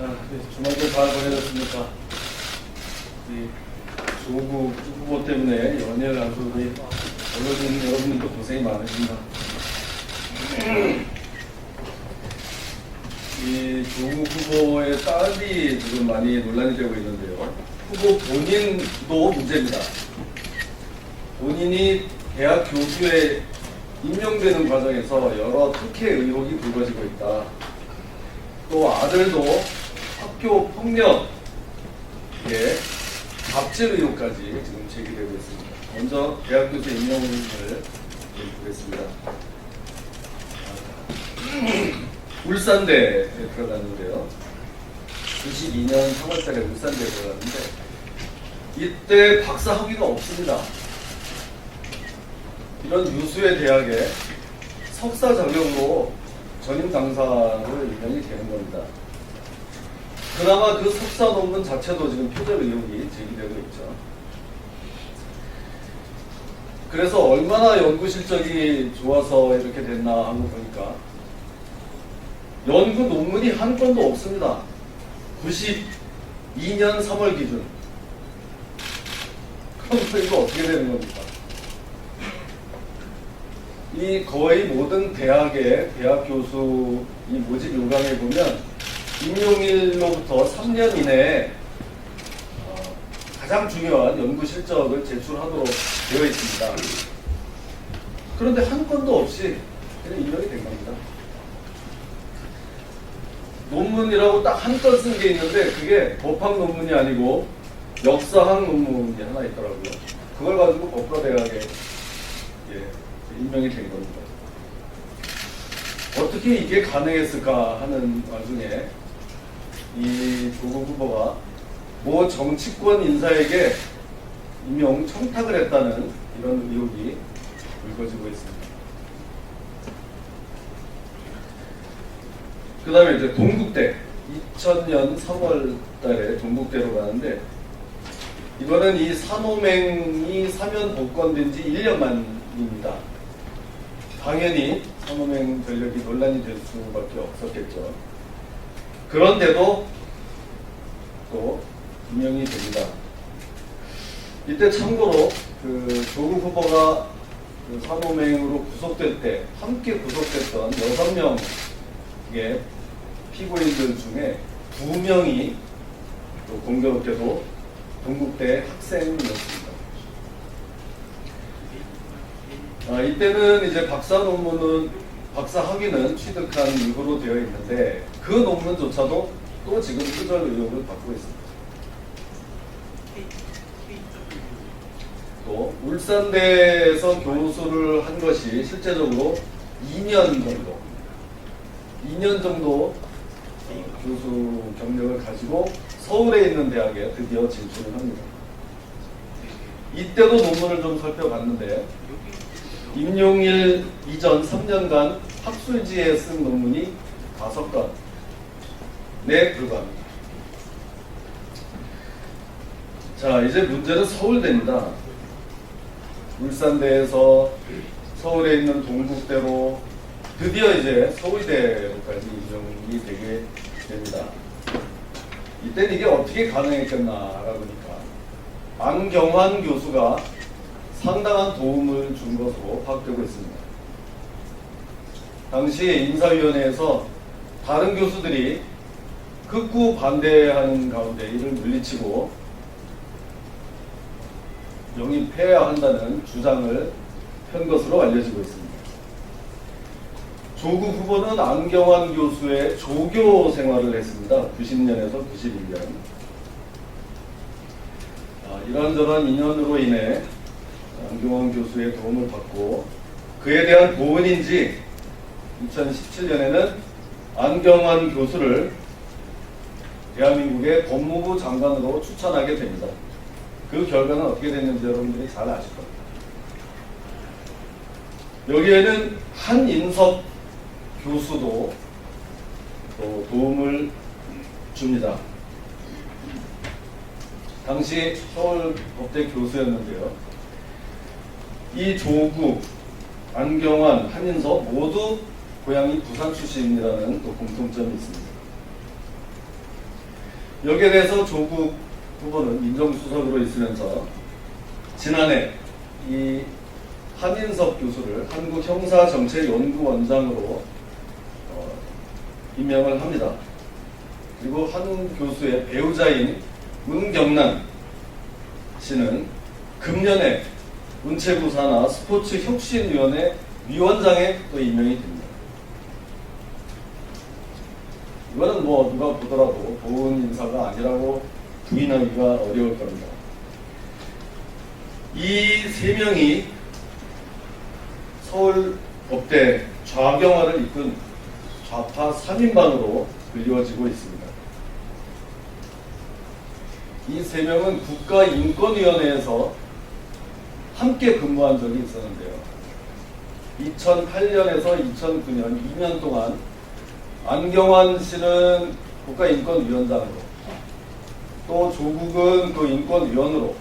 아, 네, 주말도 잘 보내셨습니까? 이 조국 후보 때문에 하고 우리 언론인 여러분들도 고생이 많으십니다. 이 조국 후보의 딸이 지금 많이 논란이 되고 있는데요. 후보 본인도 문제입니다. 본인이 대학 교수에 임명되는 과정에서 여러 특혜 의혹이 불거지고 있다. 또 아들도 학교 폭력, 예, 갑질 의혹까지 지금 제기되고 있습니다. 먼저 대학 교수 임명을 보겠습니다. 울산대에 들어갔는데요. 92년 3월달에 울산대에 들어갔는데 이때 박사 학위가 없습니다. 이런 유수의 대학에 석사 자격으로 전임 강사로 임명이 되는 겁니다. 그나마 그 석사 논문 자체도 지금 표절 의혹이 제기되고 있죠. 그래서 얼마나 연구 실적이 좋아서 이렇게 됐나 하고 보니까 연구 논문이 한 건도 없습니다. 92년 3월 기준. 그럼 또 이거 어떻게 되는 겁니까? 이 거의 모든 대학의 대학 교수 이 모집 요강에 보면 임용일로부터 3년 이내에 어, 가장 중요한 연구 실적을 제출하도록 되어 있습니다. 그런데 한 건도 없이 그냥 임명이 된 겁니다. 논문이라고 딱 한 건 쓴 게 있는데 그게 법학 논문이 아니고 역사학 논문이 하나 있더라고요. 그걸 가지고 법과대학에 예, 임명이 된 겁니다. 어떻게 이게 가능했을까 하는 와중에 이 조국 후보가 모 정치권 인사에게 임명 청탁을 했다는 이런 의혹이 불거지고 있습니다. 그 다음에 이제 동국대 2000년 3월 달에 동국대로 가는데 이거는 이 산호맹이 사면 복권된 지 1년 만입니다. 당연히 산호맹 전력이 논란이 될 수밖에 없었겠죠. 그런데도 또 임명이 됩니다. 이때 참고로 그 조국 후보가 그 산호맹으로 구속될 때 함께 구속됐던 6명의 피고인들 중에 두 명이 또 공교롭게도 동국대 학생이었습니다. 아, 이때는 이제 박사 논문은 박사 학위는 취득한 이후로 되어 있는데 그 논문조차도 또 지금 표절 의혹을 받고 있습니다. 또 울산대에서 교수를 한 것이 실제적으로 2년 정도, 2년 정도 어, 교수 경력을 가지고 서울에 있는 대학에 드디어 진출을 합니다. 이때도 논문을 좀 살펴봤는데 임용일 이전 3년간 학술지에 쓴 논문이 5건 에 불과합니다. 자, 이제 문제는 서울대입니다. 울산대에서 서울에 있는 동국대로 드디어 이제 서울대로까지 임명이 되게 됩니다. 이때는 이게 어떻게 가능했겠나 알아보니까 안경환 교수가 상당한 도움을 준 것으로 파악되고 있습니다. 당시 인사위원회에서 다른 교수들이 극구 반대하는 가운데 이를 물리치고 영입해야 한다는 주장을 편 것으로 알려지고 있습니다. 조국 후보는 안경환 교수의 조교 생활을 했습니다. 90년에서 91년. 아, 이런저런 인연으로 인해 안경환 교수의 도움을 받고 그에 대한 보은인지 2017년에는 안경환 교수를 대한민국의 법무부 장관으로 추천하게 됩니다. 그 결과는 어떻게 됐는지 여러분들이 잘 아실 겁니다. 여기에는 한인섭 교수도 또 도움을 줍니다. 당시 서울법대 교수였는데요. 이 조국, 안경환, 한인섭 모두 고향이 부산 출신이라는 또 공통점이 있습니다. 여기에 대해서 조국 후보는 민정수석으로 있으면서 지난해 이 한인석 교수를 한국형사정책연구원장으로 어, 임명을 합니다. 그리고 한 교수의 배우자인 문경란 씨는 금년에 문체부 산하 스포츠 혁신위원회 위원장에 또 임명이 됩니다. 이거는 뭐 누가 보더라도 좋은 인사가 아니라고 부인하기가 어려울 겁니다. 이 세 명이 서울 법대 좌경화를 이끈 좌파 3인방으로 불리워지고 있습니다. 이 세 명은 국가인권위원회에서 함께 근무한 적이 있었는데요. 2008년에서 2009년 2년 동안 안경환 씨는 국가인권위원장으로 또 조국은 그 인권위원으로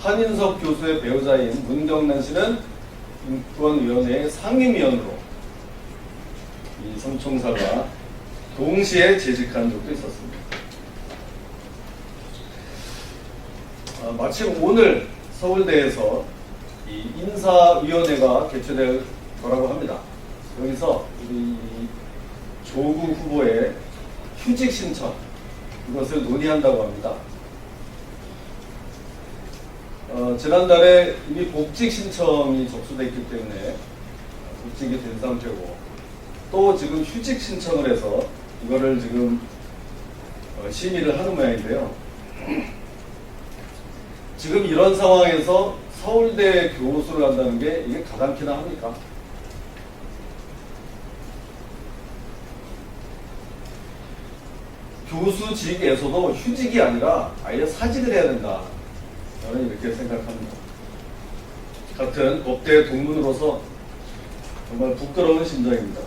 한인석 교수의 배우자인 문경란 씨는 인권위원회의 상임위원으로 이 삼총사가 동시에 재직한 적도 있었습니다. 아, 마침 오늘 서울대에서 이 인사위원회가 개최될 거라고 합니다. 여기서 우리 조국 후보의 휴직 신청 이것을 논의한다고 합니다. 어, 지난달에 이미 복직 신청이 접수됐기 때문에 복직이 된 상태고 또 지금 휴직 신청을 해서 이거를 지금 어, 심의를 하는 모양인데요. 지금 이런 상황에서 서울대 교수를 한다는 게 이게 가당키나 합니까? 교수 직에서도 휴직이 아니라 아예 사직을 해야 된다. 저는 이렇게 생각합니다. 같은 법대 동문으로서 정말 부끄러운 심정입니다.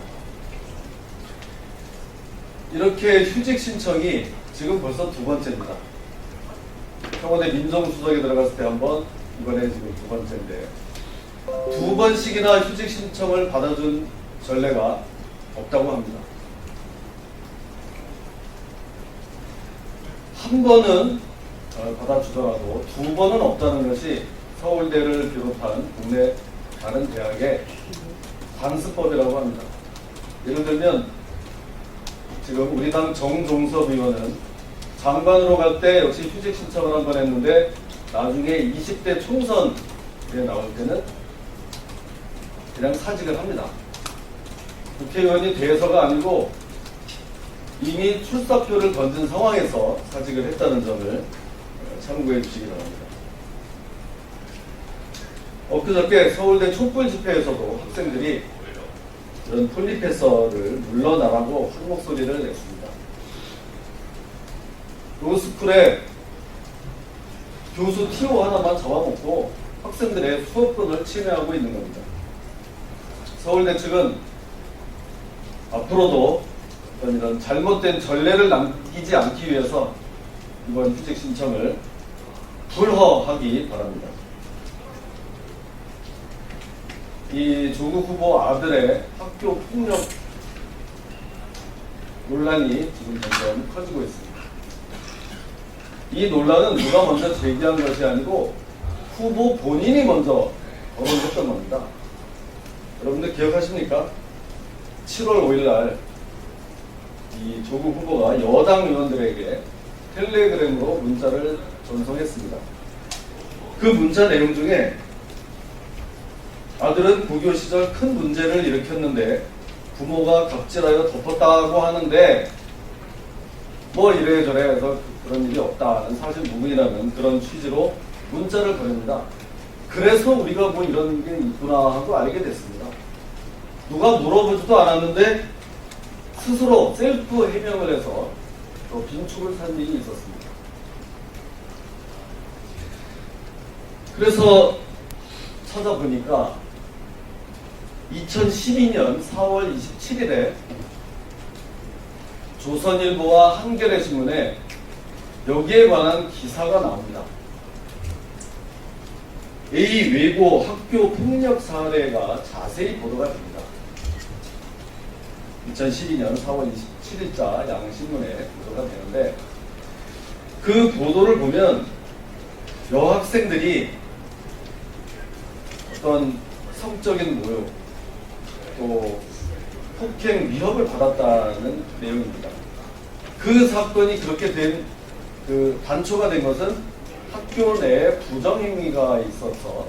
이렇게 휴직 신청이 지금 벌써 두 번째입니다. 청와대 민정수석에 들어갔을 때 한 번, 이번에 지금 두 번째인데 두 번씩이나 휴직 신청을 받아준 전례가 없다고 합니다. 한 번은 어, 받아주더라도 두 번은 없다는 것이 서울대를 비롯한 국내 다른 대학의 관습법이라고 합니다. 예를 들면 지금 우리 당 정종섭 의원은 장관으로 갈 때 역시 휴직 신청을 한 번 했는데 나중에 20대 총선에 나올 때는 그냥 사직을 합니다. 국회의원이 돼서가 아니고 이미 출사표를 던진 상황에서 사직을 했다는 점을 참고해 주시기 바랍니다. 엊그저께 서울대 촛불 집회에서도 학생들이 이런 폴리페서를 물러나라고 한 목소리를 냈습니다. 로스쿨에 교수 티오 하나만 잡아먹고 학생들의 수업권을 침해하고 있는 겁니다. 서울대 측은 앞으로도 어떤 이런 잘못된 전례를 남기지 않기 위해서 이번 휴직 신청을 불허하기 바랍니다. 이 조국 후보 아들의 학교 폭력 논란이 지금 점점 커지고 있습니다. 이 논란은 누가 먼저 제기한 것이 아니고 후보 본인이 먼저 거론했던 겁니다. 여러분들 기억하십니까? 7월 5일 날 이 조국 후보가 여당 의원들에게 텔레그램으로 문자를 전송했습니다. 그 문자 내용 중에 아들은 고교 시절 큰 문제를 일으켰는데 부모가 갑질하여 덮었다고 하는데 뭐 이래저래 해서 그런 일이 없다는 사실 무근이라는 그런 취지로 문자를 보냅니다. 그래서 우리가 뭐 이런 게 있구나 하고 알게 됐습니다. 누가 물어보지도 않았는데 스스로 셀프 해명을 해서 또 빈축을 산 일이 있었습니다. 그래서 찾아보니까 2012년 4월 27일에 조선일보와 한겨레 신문에 여기에 관한 기사가 나옵니다. A 외고 학교 폭력 사례가 자세히 보도가 됩니다. 2012년 4월 27일자 양신문에 보도가 되는데 그 보도를 보면 여학생들이 어떤 성적인 모욕 또 폭행 위협을 받았다는 내용입니다. 그 사건이 그렇게 된 그 단초가 된 것은 학교 내에 부정행위가 있어서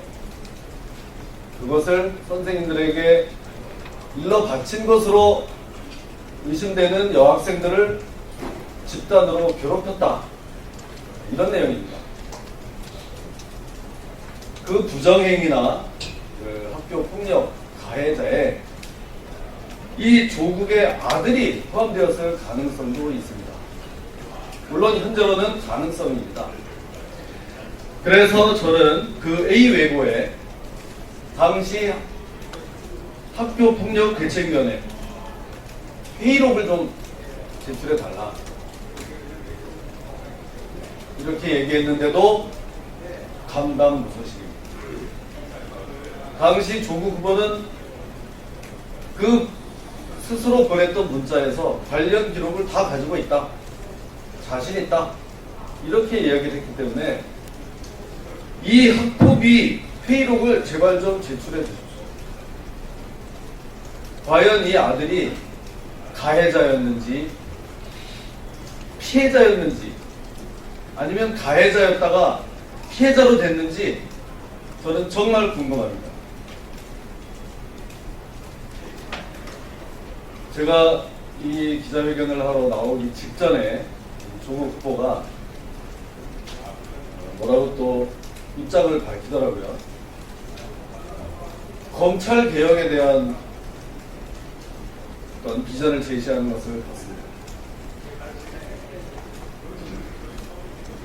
그것을 선생님들에게 일러 바친 것으로 의심되는 여학생들을 집단으로 괴롭혔다. 이런 내용입니다. 그 부정행위나 그 학교 폭력 가해자에 이 조국의 아들이 포함되었을 가능성도 있습니다. 물론 현재로는 가능성입니다. 그래서 저는 그 A 외고에 당시 학교 폭력 대책위원회 회의록을 좀 제출해 달라. 이렇게 얘기했는데도 감감무소식입니다. 당시 조국 후보는 그 스스로 보냈던 문자에서 관련 기록을 다 가지고 있다. 자신 있다. 이렇게 이야기를 했기 때문에 이 학폭위 회의록을 제발 좀 제출해 주십시오. 과연 이 아들이 가해자였는지 피해자였는지 아니면 가해자였다가 피해자로 됐는지 저는 정말 궁금합니다. 제가 이 기자회견을 하러 나오기 직전에 조국 후보가 뭐라고 또 입장을 밝히더라고요. 검찰 개혁에 대한 어떤 비전을 제시하는 것을 봤습니다.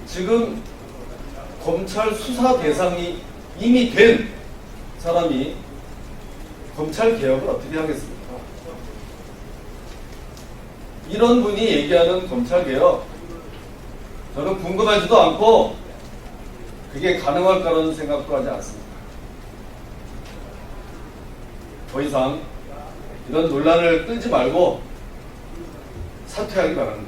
지금 검찰 수사 대상이 이미 된 사람이 검찰 개혁을 어떻게 하겠습니까? 이런 분이 얘기하는 검찰 개혁 저는 궁금하지도 않고 그게 가능할 거라는 생각도 하지 않습니다. 더 이상 이런 논란을 끌지 말고 사퇴하기 바랍니다.